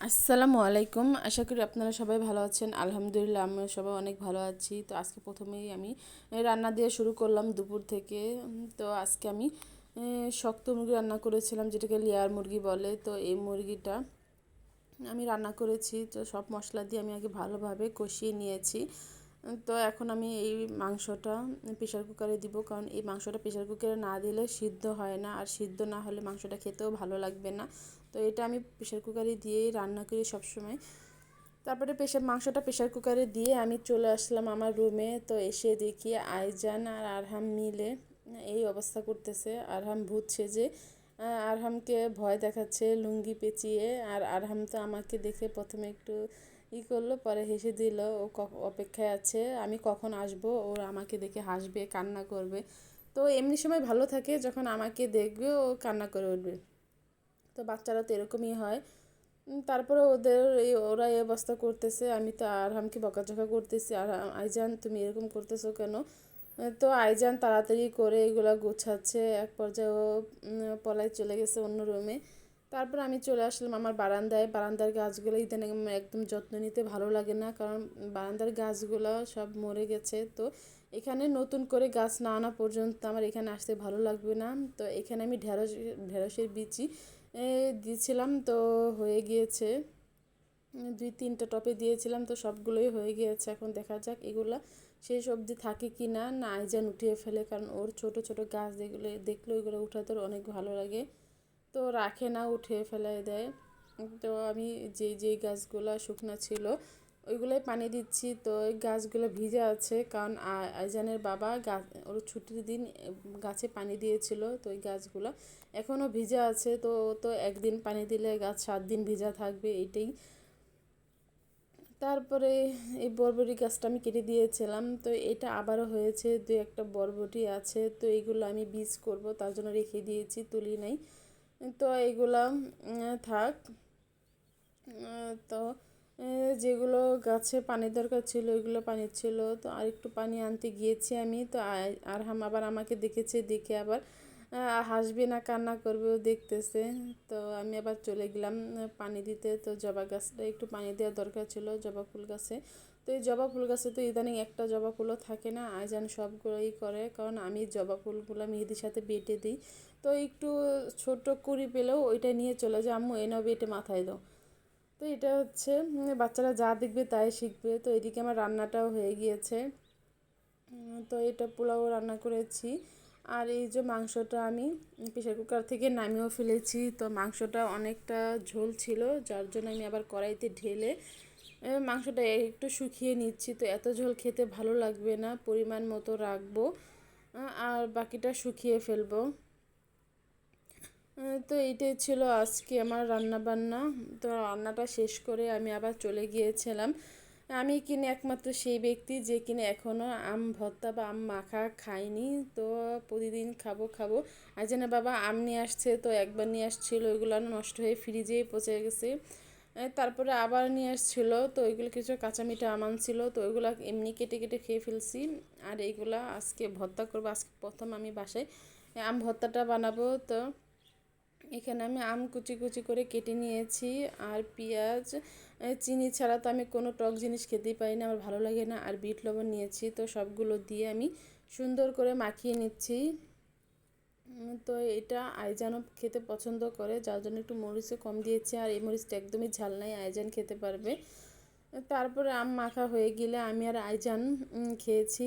আসসালামু আলাইকুম। আশা করি আপনারা সবাই ভালো আছেন। আলহামদুলিল্লাহ আমরা সবাই অনেক ভালো আছি। তো আজকে প্রথমেই আমি রান্না দিয়ে শুরু করলাম দুপুর থেকে। তো আজকে আমি শক্ত মুরগি রান্না করেছিলাম, যেটাকে লেয়ার মুরগি বলে। তো এই মুরগিটা আমি রান্না করেছি। তো সব মশলা দিয়ে আমি আগে ভালোভাবে কষিয়ে নিয়েছি। তো এখন আমি এই মাংসটা প্রেশার কুকারে দিব। কারণ এই মাংসটা প্রেশার কুকারে না দিলে সিদ্ধ হয় না। আর সিদ্ধ না হলে মাংসটা খেতেও ভালো লাগবে না। তো এটা আমি প্রেশার কুকারে দিয়েই রান্না করি সবসময়। তারপরে প্রেশার মাংসটা প্রেশার কুকারে দিয়ে আমি চলে আসলাম আমার রুমে তো এসে দেখি আইজান আর আরহাম মিলে এই অবস্থা করতেছে। আরহাম ভূত সেজে, আরহামকে ভয় দেখাচ্ছে, লুঙ্গি পেঁচিয়ে। আর আরহাম তো আমাকে দেখে প্রথমে একটু ই করল, পরে হেসে দিল, ও অপেক্ষায় আছে, আমি কখন আসব, ওর আমাকে দেখে হাসবে, কান্না করবে। তো এমনি সময় ভালো থাকে, যখন আমাকে দেখবে, ও কান্না করে উঠবে। তো বাচ্চারা তো এরকমই হয়। তারপরে ওদের এই, ওরা এই অবস্থা করতেছে, আমি তো আরহামকে বকাঝকা করতেছি, আর আইজান, তুমি এরকম করতেছো কেন? তো আইজান তাড়াতাড়ি করে এগুলা গোছাচ্ছে, এক পর্যায়ে ও পলায় চলে গেছে অন্য রুমে তারপর আমি চলে আসলাম আমার বারান্দায়। বারান্দার গাছগুলো ইদানিং একদম যত্ন নিতে ভালো লাগে না কারণ বারান্দার গাছগুলো সব মরে গেছে। তো এখানে নতুন করে গাছ না আনা পর্যন্ত আমার এখানে আসতে ভালো লাগবে না। তো এখানে আমি ঢেঁড়স, ঢেঁড়সের বিচি দিয়েছিলাম। তো হয়ে গিয়েছে। দুই, তিনটা টপে দিয়েছিলাম। তো সবগুলোই হয়ে গিয়েছে। এখন দেখা যাক এগুলা সেই সবজি থাকে কি না না আইজান উঠিয়ে ফেলে। কারণ ওর ছোট ছোট গাছ দেখলে দেখলে ওইগুলো উঠাতে অনেক ভালো লাগে। তো রাখে না, উঠিয়ে ফেলে দেয়। তো আমি যে যে গাছগুলো শুকনো ছিল, ওইগুলোই পানি দিচ্ছি। তো ওই গাছগুলো ভিজে আছে, কারণ আইজানের বাবা গাছ ওর ছুটির দিন গাছে পানি দিয়েছিল, তো ওই গাছগুলো এখনও ভিজা আছে। তো তো একদিন পানি দিলে গাছ সাত দিন ভিজা থাকবে এটাই তারপরে এই বরবটি গাছটা আমি কেটে দিয়েছিলাম। তো এটা আবারও হয়েছে দু একটা বরবটি আছে। তো এইগুলো আমি বীজ করব, তার জন্য রেখে দিয়েছি, তুলি নাই। তো এগুলা থাক। তো যেগুলো গাছে পানি দরকার ছিল ওইগুলো পানি ছিল। তো আর একটু পানি আনতে গিয়েছি আমি। তো আর হাম আবার আমাকে দেখেছে, দেখে আবার হাসবে না, কান্না করবে ও দেখতেছে। তো আমি আবার চলে গেলাম পানি দিতে। তো জবা গাছটা একটু পানি দেওয়ার দরকার ছিল, জবা ফুল গাছে। তো এই জবা ফুল গাছে তো ইদানিং একটা জবা ফুলও থাকে না আইজান সবগুলোই করে। কারণ আমি জবা ফুলগুলো মেহেদির সাথে বেটে দিই। তো একটু ছোট কুড়ি পেলেও ওইটা নিয়ে চলে যায় আম্মু এনাও বেটে মাথায় দাও। তো এটা হচ্ছে বাচ্চারা যা দেখবে তাই শিখবে। তো এদিকে আমার রান্নাটাও হয়ে গিয়েছে। তো এটা পোলাও রান্না করেছি। আর এই যে মাংসটা আমি প্রেশার কুকার থেকে নামিয়েও ফেলেছি, তো মাংসটা অনেকটা ঝোল ছিল, যার জন্য আমি আবার কড়াইতে ঢেলে মাংসটা একটু শুকিয়ে নিচ্ছি। তো এত ঝোল খেতে ভালো লাগবে না, পরিমাণ মতো রাখব আর বাকিটা শুকিয়ে ফেলব। তো এইটাই ছিল আজকে আমার রান্না বান্না তো রান্নাটা শেষ করে আমি আবার চলে গিয়েছিলাম। আমি কিনে একমাত্র সেই ব্যক্তি যে কিনে এখনও আম, ভর্তা বা আম মাখা খাইনি তো প্রতিদিন খাব খাব। আর যেন বাবা, আম নিয়ে আসছে, তো একবার নিয়ে আসছিল, ওইগুলো নষ্ট হয়ে ফ্রিজেই পচে গেছে। তারপরে আবার নিয়ে আসছিল, তো ওইগুলো কিছু কাঁচা মিঠা আম আনছিল, তো ওইগুলো এমনি কেটে কেটে খেয়ে ফেলছি। আর এইগুলা আজকে ভর্তা করব, আজকে প্রথম আমি বাসায়। আম ভর্তাটা বানাবো, তো এখানে আমি আম কুচি কুচি করে কেটে নিয়েছি আর পেঁয়াজ চিনি ছাড়া তো আমি কোনো টক জিনিস খেতেই পারি না, আমার ভালো লাগে না। আর বিট লবণ নিয়েছি, তো সবগুলো দিয়ে আমি সুন্দর করে মাখিয়ে নিচ্ছি। তো এটা আইজানও খেতে পছন্দ করে, যার জন্য একটু মরিচও কম দিয়েছি আর এই মরিচটা একদমই ঝাল নাই, আইজান খেতে পারবে। তারপরে আম মাখা হয়ে গেলে আমি আর আইজান খেয়েছি।